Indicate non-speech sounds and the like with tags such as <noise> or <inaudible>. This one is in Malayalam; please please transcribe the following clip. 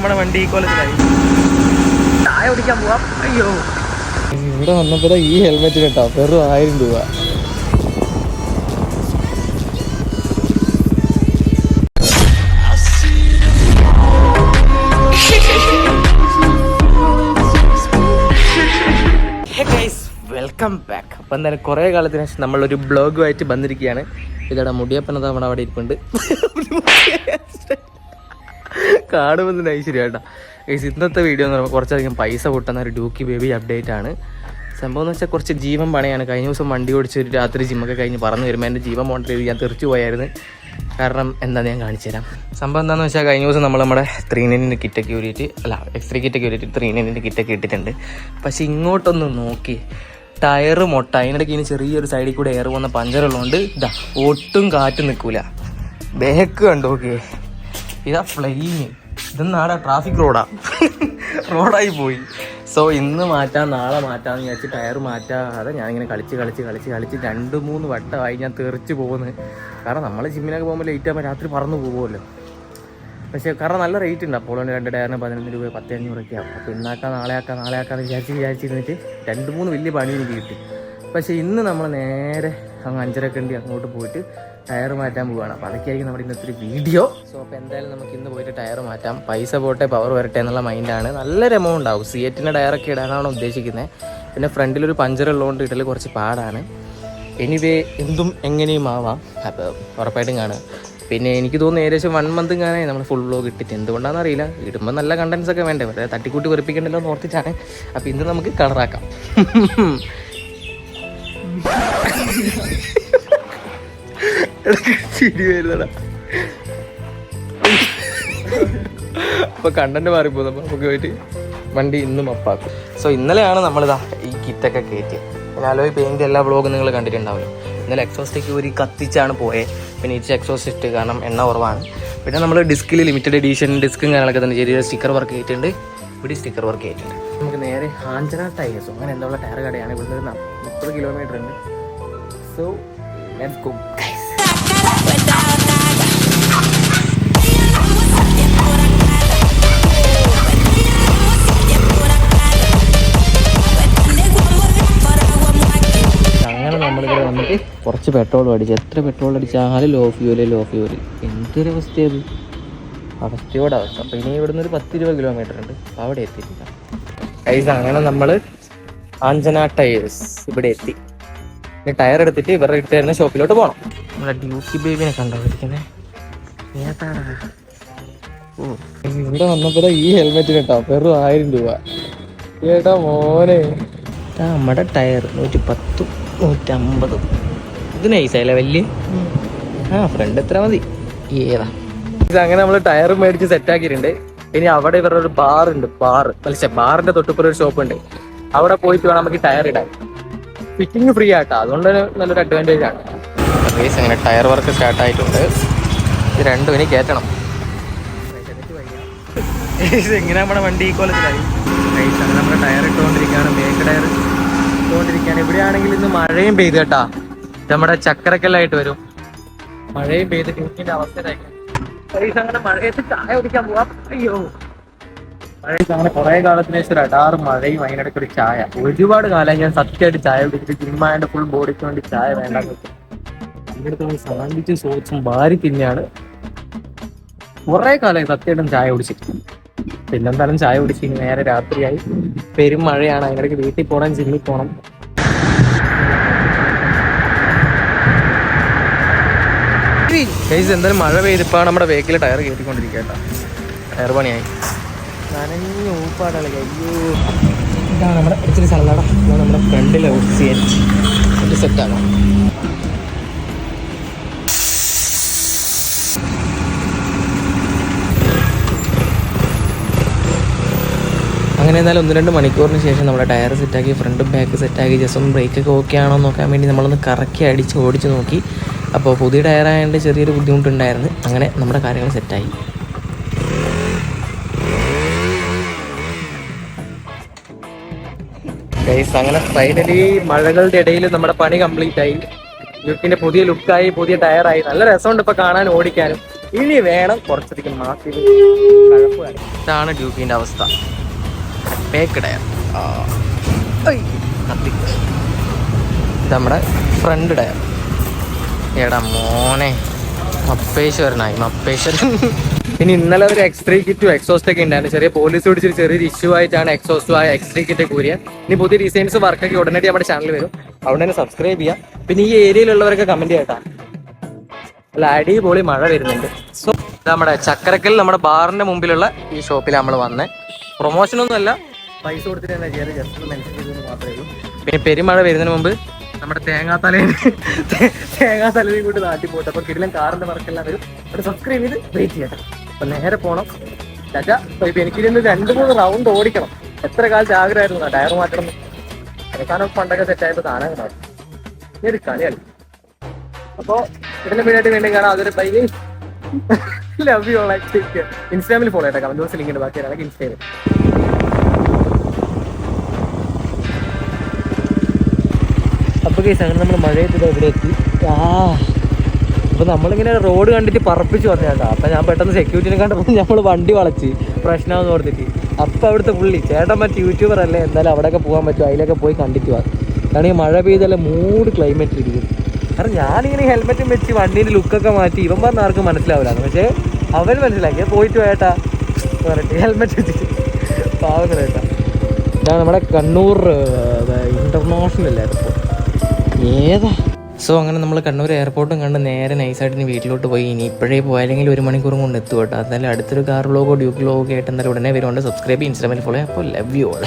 നമ്മുടെ വണ്ടി കോളേജിലായി ചായ കുടിക്കാൻ പോവാം. അയ്യോ. ഇവിടെ വന്നപ്പോ ഈ ഹെൽമെറ്റ് കേട്ടോ വെറും ആയിരം രൂപ. വെൽക്കം ബാക്ക് അപ്പം എന്തായാലും കുറേ കാലത്തിന് ശേഷം നമ്മളൊരു ബ്ലോഗുമായിട്ട് വന്നിരിക്കുകയാണ്. ഇതവിടെ മുടിയപ്പനത നമ്മുടെ അവിടെ ഇരിപ്പുണ്ട്. കാണുമ്പോൾ ഐശ്വര്യം കേട്ടോ. ഗൈസ് ഇന്നത്തെ വീഡിയോ എന്ന് പറയുമ്പോൾ കുറച്ചധികം പൈസ കൂട്ടുന്ന ഒരു ഡൂക്കി ബേബി അപ്ഡേറ്റ് ആണ്. സംഭവം എന്ന് വെച്ചാൽ കുറച്ച് ജീവൻ പണിയാണ്. കഴിഞ്ഞ ദിവസം വണ്ടി ഓടിച്ച് ഒരു രാത്രി ജിമ്മൊക്കെ കഴിഞ്ഞ് പറഞ്ഞു വരുമ്പോൾ എന്റെ ജീവൻ പോകേണ്ട ഞാൻ തെറിച്ചു പോയായിരുന്നു. കാരണം എന്താണെന്ന് ഞാൻ കാണിച്ചു തരാം. സംഭവം എന്താണെന്ന് വെച്ചാൽ കഴിഞ്ഞ ദിവസം നമ്മൾ നമ്മുടെ ത്രീ നൈനിന്റെ കിറ്റൊക്കെ ഊരിയിട്ട് അല്ല എക്സ് ത്രീ കിറ്റൊക്കെ ഊരിയിട്ട് ത്രീ നൈനിന്റെ കിറ്റൊക്കെ ഇട്ടിട്ടുണ്ട്. പക്ഷേ ഇങ്ങോട്ടൊന്ന് നോക്കി. ടയർ മൊട്ട. അതിനിടയ്ക്ക് ഇനി ചെറിയൊരു സൈഡിൽ കൂടെ എയർ പോകുന്ന പഞ്ചറുള്ളതുകൊണ്ട് ഇതാ ഒട്ടും കാറ്റ് നിൽക്കില്ല ബേക്ക് കണ്ടു നോക്കിയേ. ഇതാ ഫ്ലൈയിങ് ഇതെന്നാടാ ട്രാഫിക് റോഡാ റോഡായി പോയി. സോ ഇന്ന് മാറ്റാം നാളെ മാറ്റാമെന്ന് വിചാരിച്ച് ടയർ മാറ്റാതെ ഞാനിങ്ങനെ കളിച്ച് കളിച്ച് കളിച്ച് കളിച്ച് രണ്ട് മൂന്ന് വട്ടമായി ഞാൻ തെറിച്ച് പോകുന്നത് കാരണം നമ്മൾ ജിമ്മിനൊക്കെ പോകുമ്പോൾ ലേറ്റ് ആകുമ്പോൾ രാത്രി പറന്ന് പോകുമല്ലോ പക്ഷേ കാരണം നല്ല റേറ്റ് ഉണ്ട്. അപ്പോൾ രണ്ട് ടയറിന് പതിനൊന്ന് രൂപ പത്ത് അഞ്ഞൂറൊക്കെ ആവും. അപ്പോൾ ഇന്നാക്കാം നാളെ ആക്കാം നാളെ ആക്കാമെന്ന് വിചാരിച്ച് വിചാരിച്ചിരുന്നിട്ട് രണ്ട് മൂന്ന് വലിയ പണി എനിക്ക് കിട്ടി. പക്ഷേ ഇന്ന് നമ്മൾ നേരെ അങ്ങ് അഞ്ചരക്കണ്ടി അങ്ങോട്ട് പോയിട്ട് ടയർ മാറ്റാൻ പോവുകയാണ് അപ്പോൾ അതൊക്കെയായിരിക്കും നമ്മുടെ ഇന്നത്തെ ഒരു വീഡിയോ. സോ അപ്പോൾ എന്തായാലും നമുക്ക് ഇന്ന് പോയിട്ട് ടയർ മാറ്റാം. പൈസ പോട്ടെ പവർ വരട്ടെ എന്നുള്ള മൈൻഡാണ് നല്ലൊരു എമൗണ്ട് ആവും സിയറ്റിന്റെ ടയറൊക്കെ ഇടാനാണ് ഉദ്ദേശിക്കുന്നത് പിന്നെ ഫ്രണ്ടിലൊരു പഞ്ചർ ഉള്ളതുകൊണ്ട് ഇടൽ കുറച്ച് പാടാണ്. എനിവേ എന്തും എങ്ങനെയും ആവാം. അപ്പോൾ ഉറപ്പായിട്ടും കാണുക. പിന്നെ എനിക്ക് തോന്നുന്നു ഏകദേശം വൺ മന്ത് കാണാൻ നമ്മൾ ഫുൾ വ്ലോഗ് ഇട്ടിട്ട് എന്തുകൊണ്ടാണെന്ന് അറിയില്ല. ഇടുമ്പോൾ നല്ല കണ്ടൻസ് ഒക്കെ വേണ്ടേ? വെറുതെ തട്ടിക്കൂട്ടി വെറുപ്പിക്കണ്ടല്ലോ എന്ന് ഓർത്തിട്ടാണ്. അപ്പോൾ ഇന്ന് നമുക്ക് കളറാക്കാം. <laughs> ചിരി വരുന്നടാ. അപ്പൊ കണ്ടന്റ് മാറിപ്പോ നമുക്ക് പോയിട്ട് വണ്ടി ഇന്നും അപ്പാക്കും. സോ ഇന്നലെയാണ് നമ്മളിതാ ഈ കിറ്റൊക്കെ കയറ്റിയത് പിന്നെ അലോയ് പെയിന്റ് എല്ലാ ബ്ലോഗും നിങ്ങൾ കണ്ടിട്ടുണ്ടാവുമല്ലോ ഇന്നലെ എക്സോസ്റ്റേക്ക് ഒരു കത്തിച്ചാണ് പോയത് പിന്നെ ഇച്ചിരി എക്സോസ്റ്റ് ഇട്ട് കാരണം എണ്ണ കുറവാണ്. പിന്നെ നമ്മൾ ഡിസ്കിൽ ലിമിറ്റഡ് എഡീഷൻ ഡിസ്കും കാര്യങ്ങളൊക്കെ തന്നെ ചെറിയ സ്റ്റിക്കർ വർക്ക് ചെയ്തിട്ടുണ്ട് ഇവിടെ സ്റ്റിക്കർ വർക്ക് ചെയ്തിട്ടുണ്ട് നമുക്ക് നേരെ ആഞ്ചന ടയേഴ്സോ അങ്ങനെ എന്തുള്ള ടയർ കടയാണ്. ഇവിടുന്ന് മുപ്പത് കിലോമീറ്റർ ഉണ്ട്. സോ ലെറ്റ്സ് ഗോ വന്നിട്ട് കുറച്ച് പെട്രോൾ അടിച്ചു എത്ര പെട്രോൾ അടിച്ചാലും ലോ ഫ്യൂൽ ലോ ഫ്യൂൽ എന്തൊരു അവസ്ഥയത് അവസ്ഥയോട് അവസ്ഥ. അപ്പോൾ ഇനി ഇവിടുന്ന് ഒരു പത്ത് ഇരുപത് കിലോമീറ്റർ ഉണ്ട്. അപ്പോൾ അവിടെ എത്തിയിട്ടില്ല. ഐസ് അങ്ങനെ നമ്മൾ ആഞ്ചന ടയേഴ്സ് ഇവിടെ എത്തി. ഇനി ടയർ എടുത്തിട്ട് ഇവരുടെ ഇട്ട് തരുന്ന ഷോപ്പിലോട്ട് പോകണം നമ്മുടെ ഡ്യൂട്ടി ബേബിനെ കണ്ടോണ്ടിരിക്കുന്നത് ഏതാടാ ഓ ഇവിടെ വന്നപ്പോ ഈ ഹെൽമെറ്റ് കേട്ടോ വെറും ആയിരം രൂപ. ഏട്ടാ മോനെ. നമ്മുടെ ടയർ നൂറ്റി പത്തും നൂറ്റമ്പതും. ഇത് നൈസായല്ലേ വലിയ? ആ ഫ്രണ്ട് എത്ര മതി? ഏതാ? അങ്ങനെ നമ്മൾ ടയർ മേടിച്ച് സെറ്റ് ആക്കിയിട്ടുണ്ട്. ഇനി അവിടെ ഇവരുടെ ഒരു ബാർ ഉണ്ട് ബാർ മത്സ്യ ബാറിന്റെ തൊട്ടുപ്പുറ ഒരു ഷോപ്പ് ഉണ്ട്. അവിടെ പോയിട്ട് വേണം നമുക്ക് ടയർ ഇടാൻ. ഫിറ്റിംഗ് ഫ്രീ ആട്ടോ. അതുകൊണ്ട് നല്ലൊരു അഡ്വാന്റേജ് ആണ്. റേസ് അങ്ങനെ ടയർ വർക്ക് സ്റ്റാർട്ട് ആയിട്ടുണ്ട്. ഇത് രണ്ടും ഇനി കയറ്റണം എങ്ങനെ നമ്മുടെ വണ്ടി ഈ കോലത്തിലായി റേസ് അങ്ങനെ നമ്മുടെ ടയർ ഇട്ടുകൊണ്ടിരിക്കുകയാണ്. Back tyre. ഇട്ടുകൊണ്ടിരിക്കുകയാണ് ഇവിടെയാണെങ്കിൽ ഇന്ന് മഴയും പെയ്ത് കേട്ടാ. നമ്മുടെ ചക്കരക്കല്ലായിട്ട് വരും. മഴയും പെയ്ത് ഡ്യൂട്ടിന്റെ അവസ്ഥയിലായി അങ്ങനെ മഴയത്ത് അങ്ങനെ കുറെ കാലത്തിന് ശേഷം അടാറ് മഴയും അതിനിടയ്ക്ക് ഒരു ചായ. ഒരുപാട് കാലം ഞാൻ സത്യമായിട്ട് ചായ കുടിച്ചിട്ട് ജിമ്മായന്റെ ഫുൾ ബോഡിക്ക് വേണ്ടി ചായ വേണ്ട. അടുത്ത് സാൻഡ്വിച്ചും സോസും ഭാരി തിന്നെയാണ് കുറെ കാലം സത്യമായിട്ടും ചായ കുടിച്ചിട്ട്. പിന്നെന്തായാലും ചായ കുടിച്ച് നേരെ രാത്രിയായി. പെരും മഴയാണ്. അതിനിടയ്ക്ക് വീട്ടിൽ പോകണം ജിമ്മിൽ പോകണം എന്തായാലും മഴ പെയ്തിപ്പോൾ നമ്മുടെ വേക്കിൽ ടയർ കയറ്റിക്കൊണ്ടിരിക്കുക ടയർ പണിയായി. നനഞ്ഞു ഊപ്പാടാണ് അയ്യോ. ഇതാണ് നമ്മുടെ ഇച്ചിരി സ്ഥലം നമ്മുടെ ഫ്രണ്ടിലെ സെറ്റ് സെറ്റാണ് എന്തായാലും ഒന്ന് രണ്ട് മണിക്കൂറിന് ശേഷം നമ്മുടെ ടയർ സെറ്റാക്കി ഫ്രണ്ടും ബാക്ക് സെറ്റാക്കി ജസ്റ്റ് ഒന്ന് ബ്രേക്കൊക്കെ ഓക്കെ ആണോ നോക്കാൻ വേണ്ടി നമ്മളൊന്ന് കറക്കി അടിച്ച് ഓടിച്ച് നോക്കി. അപ്പോൾ പുതിയ ടയർ ആയതുകൊണ്ട് ചെറിയൊരു ബുദ്ധിമുട്ടുണ്ടായിരുന്നു. അങ്ങനെ നമ്മുടെ കാര്യങ്ങൾ സെറ്റായി. അങ്ങനെ ഫൈനലി മഴകളുടെ ഇടയിൽ നമ്മുടെ പണി കംപ്ലീറ്റ് ആയി. ലുക്കിന്റെ പുതിയ ലുക്കായി പുതിയ ടയറായി നല്ല രസമുണ്ട് ഇപ്പൊ കാണാൻ ഓടിക്കാനും. ഇനി വേണം കുറച്ചധികം മാറ്റി. ഇതാണ് ഡ്യൂക്കിന്റെ അവസ്ഥ. ബേക്ക് ടയർ ഇത് നമ്മുടെ ഫ്രണ്ട് ടയർ എടാ മോനെ മപ്പേശ്വരനായി മപ്പേശ്വരൻ. ഇനി ഇന്നലെ ഒരു എക്സ്ട്രീ കിറ്റും എക്സോസ്റ്റ് ഒക്കെ ഉണ്ടായിരുന്നു. ചെറിയ പോലീസ് പിടിച്ചൊരു ചെറിയൊരു ഇഷ്യൂ ആയിട്ടാണ് എക്സോസ്റ്റും ആയ എക്സ്ട്രീ കിറ്റ് കൂരിയ ഇനി പുതിയ ഡിസൈൻസ് വർക്കൊക്കെ ഉടനടി നമ്മുടെ ചാനൽ വരും. അവിടെ തന്നെ സബ്സ്ക്രൈബ് ചെയ്യാം. പിന്നെ ഈ ഏരിയയിലുള്ളവരൊക്കെ കമന്റ് ചെയ്യട്ടാ അല്ല അടിപൊളി മഴ വരുന്നുണ്ട്. സോ നമ്മുടെ ചക്കരക്കൽ നമ്മുടെ ബാറിന്റെ മുമ്പിലുള്ള ഈ ഷോപ്പിൽ നമ്മൾ വന്നേ. പ്രൊമോഷൻ ഒന്നും അല്ല പൈസ കൊടുത്തിട്ട് തന്നെ ചെയ്യാറ്. ജസ്റ്റ് ഒന്ന് ചെയ്തത് മാത്രമേ പിന്നെ പെരുമഴ വരുന്നതിന് മുമ്പ് നമ്മുടെ തേങ്ങാത്തലയും <laughs> തേങ്ങാത്തലയും കൂട്ടി നാട്ടി പോട്ടെ. അപ്പൊ കിടിലൻ കാറിന്റെ വർക്കെല്ലാം വരും. അവിടെ സബ്സ്ക്രൈബ് ചെയ്ത് വെയിറ്റ് ചെയ്യട്ടെ. അപ്പൊ നേരെ പോണം. ചാച്ചാ ഇപ്പൊ എനിക്കിരുന്ന് രണ്ട് മൂന്ന് റൗണ്ട് ഓടിക്കണം. എത്ര കാലത്ത് ആഗ്രഹമായിരുന്നു ടയർ മാറ്റണം. അവസാനം പണ്ടൊക്കെ സെറ്റ് താനാ കാണാം ഈ ഒരു കളിയാണ്. അപ്പോ ഇതിന്റെ വേണ്ടി വീണ്ടും കാണാം. അതൊരു ബൈ ലവ് യു ലൈക്ക് ഇൻസ്റ്റാഗ്രാമിൽ ഫോളോ ചെയ്തേക്കാം. ബോക്സിൽ ലിങ്ക് ഉണ്ട് ബാക്കി. അതൊക്കെ കേസ് അങ്ങനെ നമ്മൾ മഴയത്ത് ഇവിടെ എത്തി. ആ. അപ്പോൾ നമ്മളിങ്ങനെ റോഡ് കണ്ടിട്ട് പറപ്പിച്ച് വന്നു കേട്ടോ അപ്പൊ ഞാൻ പെട്ടെന്ന് സെക്യൂരിറ്റിനെ കണ്ടപ്പോൾ നമ്മൾ വണ്ടി വളച്ച്. പ്രശ്നമെന്ന് ഓർത്തിട്ട്. അപ്പം അവിടുത്തെ പുള്ളി ചേട്ടൻ മറ്റേ യൂട്യൂബർ അല്ലേ? എന്തായാലും അവിടെയൊക്കെ പോകാൻ പറ്റും അതിലൊക്കെ പോയി കണ്ടിട്ട് വാ. കാരണം ഈ മഴ പെയ്തല്ലേ മൂഡ് ക്ലൈമറ്റ് ഇരിക്കും കാരണം ഞാനിങ്ങനെ ഹെൽമെറ്റും വെച്ച് വണ്ടീന്റെ ലുക്കൊക്കെ മാറ്റി ഇവൻ പറഞ്ഞ ആർക്കും മനസ്സിലാവില്ല. പക്ഷേ അവൻ മനസ്സിലാക്കി പോയിട്ട് വേട്ടാ പറഞ്ഞിട്ട് ഹെൽമെറ്റ് വെച്ചിട്ട്. പാവങ്ങൾ കേട്ടാ ഇതാണ് നമ്മുടെ കണ്ണൂർ ഇന്റർനാഷണൽ എയർപോർട്ട് ഏതാ? സോ അങ്ങനെ നമ്മൾ കണ്ണൂർ എയർപോർട്ടും കണ്ട് നേരെ നൈസായിട്ട് ഇനി വീട്ടിലോട്ട് പോയി. ഇനി ഇപ്പോഴേ പോയാലെങ്കിൽ ഒരു മണിക്കൂറും കൊണ്ട് എത്തും കേട്ടോ. എന്നാലും അടുത്തൊരു കാർ വ്ലോഗോ ഡ്യൂക്ക് വ്ലോഗോ ആയിട്ട് എന്നാലും ഉടനെ വരുമ്പോൾ സബ്സ്ക്രൈബ് ഇൻസ്റ്റാഗ്രാമിൽ ഫോളോ അപ്പോൾ ലവ് യു ഓൾ